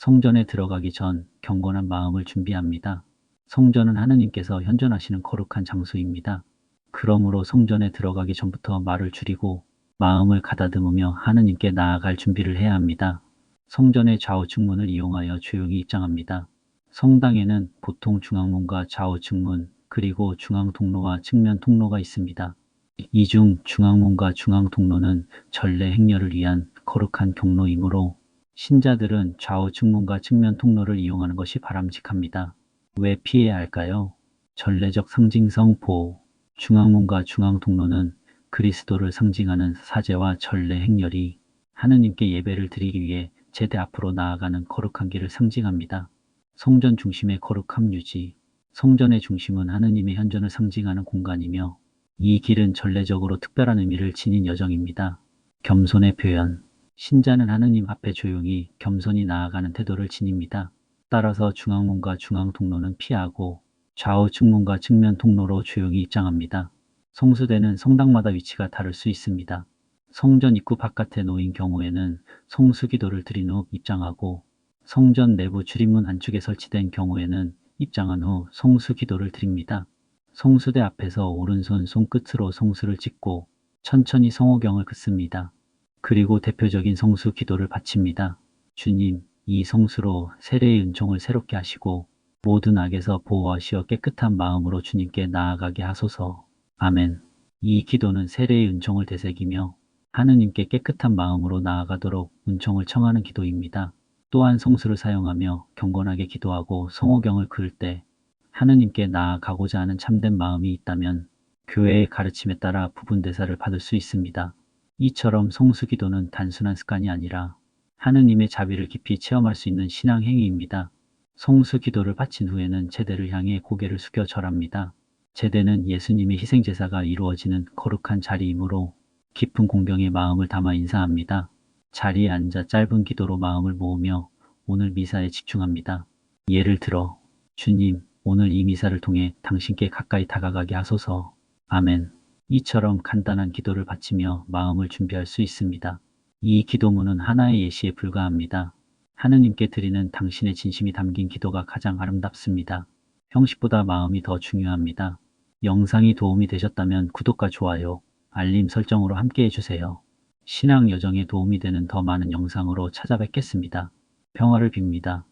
성전에 들어가기 전 경건한 마음을 준비합니다. 성전은 하느님께서 현존하시는 거룩한 장소입니다. 그러므로 성전에 들어가기 전부터 말을 줄이고 마음을 가다듬으며 하느님께 나아갈 준비를 해야 합니다. 성전의 좌우측 문을 이용하여 조용히 입장합니다. 성당에는 보통 중앙문과 좌우측 문 그리고 중앙 통로와 측면 통로가 있습니다. 이 중 중앙문과 중앙 통로는 전례 행렬을 위한 거룩한 경로이므로 신자들은 좌우 측문과 측면 통로를 이용하는 것이 바람직합니다. 왜 피해야 할까요? 전례적 상징성 보호 중앙문과 중앙통로는 그리스도를 상징하는 사제와 전례 행렬이 하느님께 예배를 드리기 위해 제대 앞으로 나아가는 거룩한 길을 상징합니다. 성전 중심의 거룩함 유지 성전의 중심은 하느님의 현존을 상징하는 공간이며 이 길은 전례적으로 특별한 의미를 지닌 여정입니다. 겸손의 표현 신자는 하느님 앞에 조용히 겸손히 나아가는 태도를 지닙니다. 따라서 중앙문과 중앙통로는 피하고 좌우 측문과 측면 통로로 조용히 입장합니다. 성수대는 성당마다 위치가 다를 수 있습니다. 성전 입구 바깥에 놓인 경우에는 성수기도를 드린 후 입장하고 성전 내부 출입문 안쪽에 설치된 경우에는 입장한 후 성수기도를 드립니다. 성수대 앞에서 오른손 손끝으로 성수를 찍고 천천히 성호경을 긋습니다. 그리고 대표적인 성수 기도를 바칩니다. 주님, 이 성수로 세례의 은총을 새롭게 하시고 모든 악에서 보호하시어 깨끗한 마음으로 주님께 나아가게 하소서. 아멘. 이 기도는 세례의 은총을 되새기며 하느님께 깨끗한 마음으로 나아가도록 은총을 청하는 기도입니다. 또한 성수를 사용하며 경건하게 기도하고 성호경을 그을 때 하느님께 나아가고자 하는 참된 마음이 있다면 교회의 가르침에 따라 부분 대사를 받을 수 있습니다. 이처럼 성수 기도는 단순한 습관이 아니라 하느님의 자비를 깊이 체험할 수 있는 신앙 행위입니다. 성수 기도를 바친 후에는 제대를 향해 고개를 숙여 절합니다. 제대는 예수님의 희생제사가 이루어지는 거룩한 자리이므로 깊은 공경의 마음을 담아 인사합니다. 자리에 앉아 짧은 기도로 마음을 모으며 오늘 미사에 집중합니다. 예를 들어 주님 오늘 이 미사를 통해 당신께 가까이 다가가게 하소서. 아멘. 이처럼 간단한 기도를 바치며 마음을 준비할 수 있습니다. 이 기도문은 하나의 예시에 불과합니다. 하느님께 드리는 당신의 진심이 담긴 기도가 가장 아름답습니다. 형식보다 마음이 더 중요합니다. 영상이 도움이 되셨다면 구독과 좋아요, 알림 설정으로 함께 해주세요. 신앙 여정에 도움이 되는 더 많은 영상으로 찾아뵙겠습니다. 평화를 빕니다.